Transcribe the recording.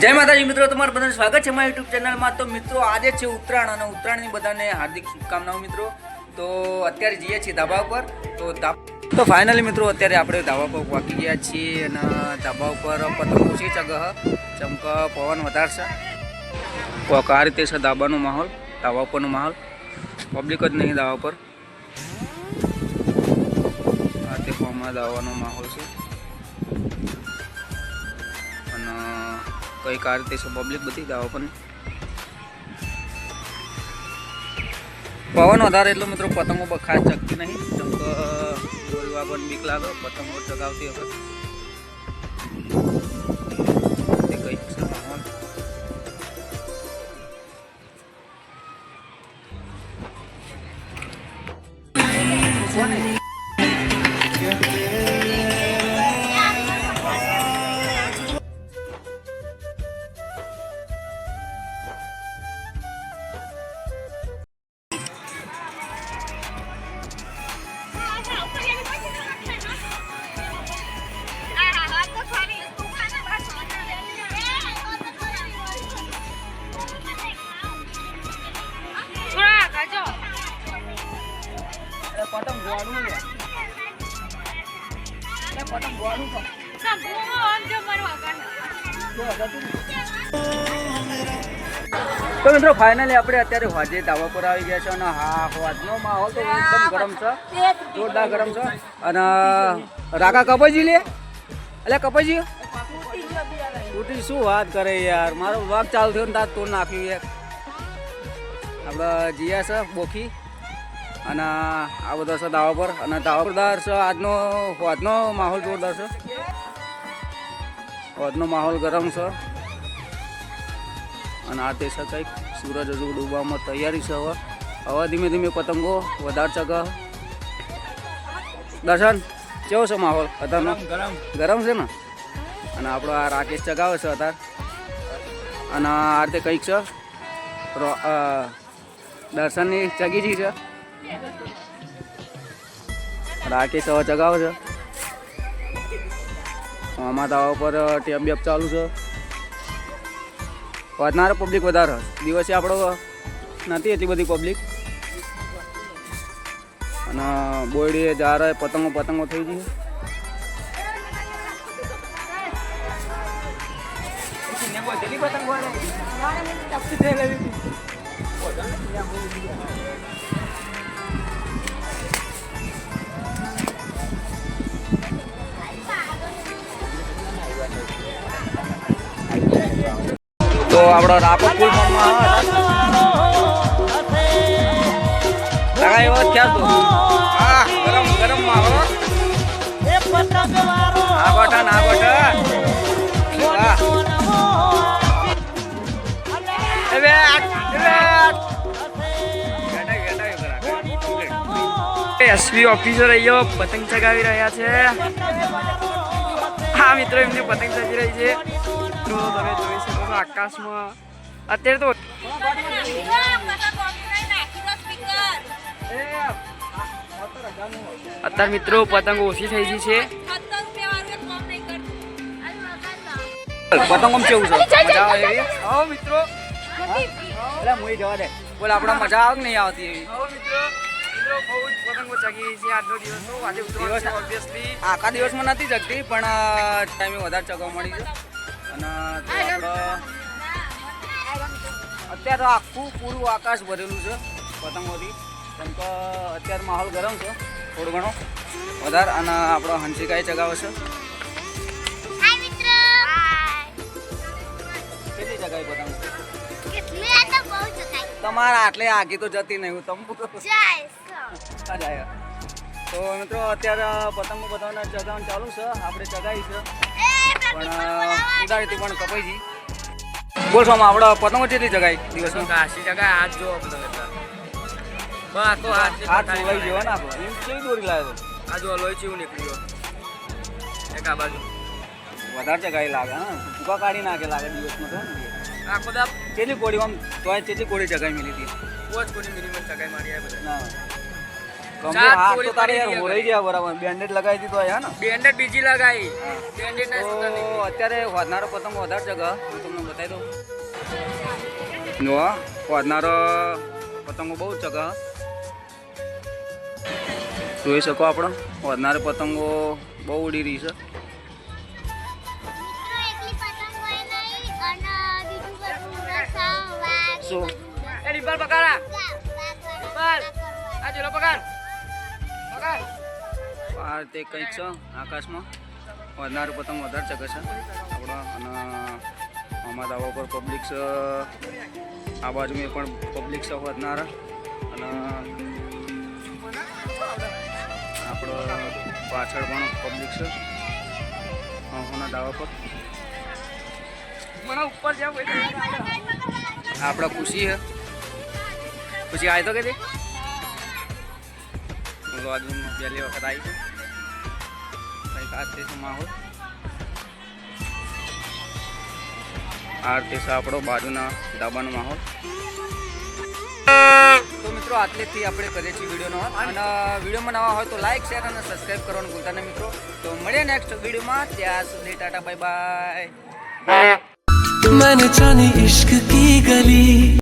જય માતાજી મિત્રો, તમારું બધાનું સ્વાગત છે મારા યુટ્યુબ ચેનલમાં. તો મિત્રો, આજે છે ઉત્તરાયણ અને ઉત્તરાયણની બધાને હાર્દિક શુભકામનાઓ મિત્રો. તો અત્યારે જઈએ છીએ ધાબા ઉપર. તો તો ફાઇનલી મિત્રો, અત્યારે આપણે ધાબા પર વાગી ગયા છીએ અને ધાબા ઉપર પતંગ ઓછી ચગહ ચમક પવન વધારે છે કોક આ રીતે છે ધાબાનો માહોલ, ધાબા ઉપરનો માહોલ. પબ્લિક જ નહીં ધાબા પર આ તે ફોર્મમાં માહોલ છે. અને કંઈક આ રીતે છે પબ્લિક બધી દાવા પણ. પવન વધારે એટલો મિત્રો પતંગો ખાસ ચકતી નહીં. ચમક દોરવા પણ બીક લાગે, પતંગો ચગાવતી વખત. પતંગ ગોળું પતંગ ગોળું સંપૂર્ણ આમ જો મરવા આગળ. તો મિત્રો ફાઇનલી આપણે અત્યારે હોજે ધાબા પર આવી ગયા છે અને હા હોજનો માહોલ તો એકદમ ગરમ છે. જોરદાર ગરમ છે. અને રાકા કપાજી લે? એટલે કપાજી તૂટી શું વાત કરે યાર? મારો વાક ચાલુ થયો ને તાર તોડ નાખ્યું એક. આપણે જીયા છે બોખી. અને આ બધા છે દાવા પર. અને દાવા જોરદાર છે આજનો હોજનો માહોલ જોરદાર છે. હોજનો માહોલ ગરમ છે. અને આ તે છે કંઈક સૂરજ હજુ ડૂબવામાં તૈયારી છે હવે. હવે ધીમે ધીમે પતંગો વધારે ચગ દર્શન કેવો છે માહોલ અત્યારનો? ગરમ છે ને? અને આપણો આ રાકેશ ચગાવે છે અત્યારે. અને આ રીતે કંઈક છે. દર્શનની ચગીજી છે. રાકેશ હવે ચગાવે છે? આમાં દાવા ઉપર ટેપ બેપ ચાલુ છે. વધનાર પબ્લિક વધારે દિવસે આપણો નથી એટલી બધી પબ્લિક અને બોયડી જારે પતંગો પતંગો થઈ ગઈ. તો આપણો રાપો ફૂલ ફોર્મમાં એવો જ ખ્યાલ તો. હા ગરમ ગરમ આ એ બેટ કરા એસપી ઓફિસર અહીંયા પતંગ ચગાવી રહ્યા છે. હા મિત્રો એમની પતંગ ચગી રહી છે. તમે જોઈ શકો. છો આકાશમાં. અત્યારે તો અત્યારે મિત્રો પતંગ ઓછી થઈ ગઈ છે. પતંગો કેવું છે? મજા આવે એવી? આવો મિત્રો. એટલે મુઈ જવા દે. બોલ આપણે મજા આવે કે નહીં આવતી એવી? દિવસ આખા દિવસમાં નથી જગતી પણ ટાઈમે વધારે ચગવા મળી છે અને અત્યારે તો આખું પૂરું આકાશ ભરેલું છે પતંગોથી. કેમ કે અત્યારે માહોલ ગરમ છે થોડો ઘણો. વધારે અને આપણો હંસિકાઈ ચગાવે છે. કેટલી ચગાવી પતંગ તમારા આટલે આગી તો જતી નહીં હું જાય તો મિત્રો અત્યારે પતંગો બધાને ચગાવવાનું ચાલુ છે. આપણે ચગાવી છે. ઉડાડીથી પણ કપાઈ જી. બોલ સોમાં આપણે પતંગો કેટલી ચગાવી દિવસમાં કાશી જગા આજ જો પતંગ હતા બસ તો હાથ હાથ ધોવાઈ ગયો ને આપણે. એમ કેવી દોરી લાવ્યો? આ જો લોહી ચીવું નીકળ્યો એક આ બાજુ. વધારે જગાય લાગે હા. ભૂકા કાઢી નાખે લાગે દિવસમાં તો. આ બધા કેટલી કોડી આમ તોય કેટલી કોડી ચગાવી મિલી હતી? પોચ કોડી મિનિમમ ચગાઈ મારી આ બધા. હાથ તો તારે યાર હોરાઈ ગયા બરાબર. બેન્ડેડ લગાવી દીધો હે ને? બેન્ડેડ બીજી લગાવી બેન્ડેડ ના તો અત્યારે વધનારો પતંગ વધારે જગહ હું તમને બતાવી દઉં. જો વધનારો પતંગો બહુ જ જગહ જોઈ શકો આપણે વધનાર પતંગો બહુ ઉડી રહી છે. શું? એ ડિમ્પલ પકડા. ડિમ્પલ આ જોલો પકડ. આ તે કંઈક છે આકાશમાં. વધનાર પતંગ વધારે ચગે છે. આપણો અને આમાં દાવા પર પબ્લિક આ બાજુ મેં પણ પબ્લિક છે વધનાર અને આપણો પાછળ પણ પબ્લિક છે. આના દાવા પર મને ઉપર જાવ આપણે ખુશી હે પછી આવી તો? કે તે બાજુ પહેલી વખત આવી છે કંઈક આ તે છે માહોલ આ તે છે આપણો બાજુના ડાબાનો માહોલ તો મિત્રો આટલેથી આપણે કરીએ છીએ વિડીયોનો અને વિડીયોમાં નવા હોય તો લાઈક શેર અને સબસ્ક્રાઈબ કરવાનું ભૂલતા નહીં મિત્રો તો મળીએ નેક્સ્ટ વિડીયોમાં ત્યાં સુધી ટાટા બાય બાય मैंने जानी इश्क की गली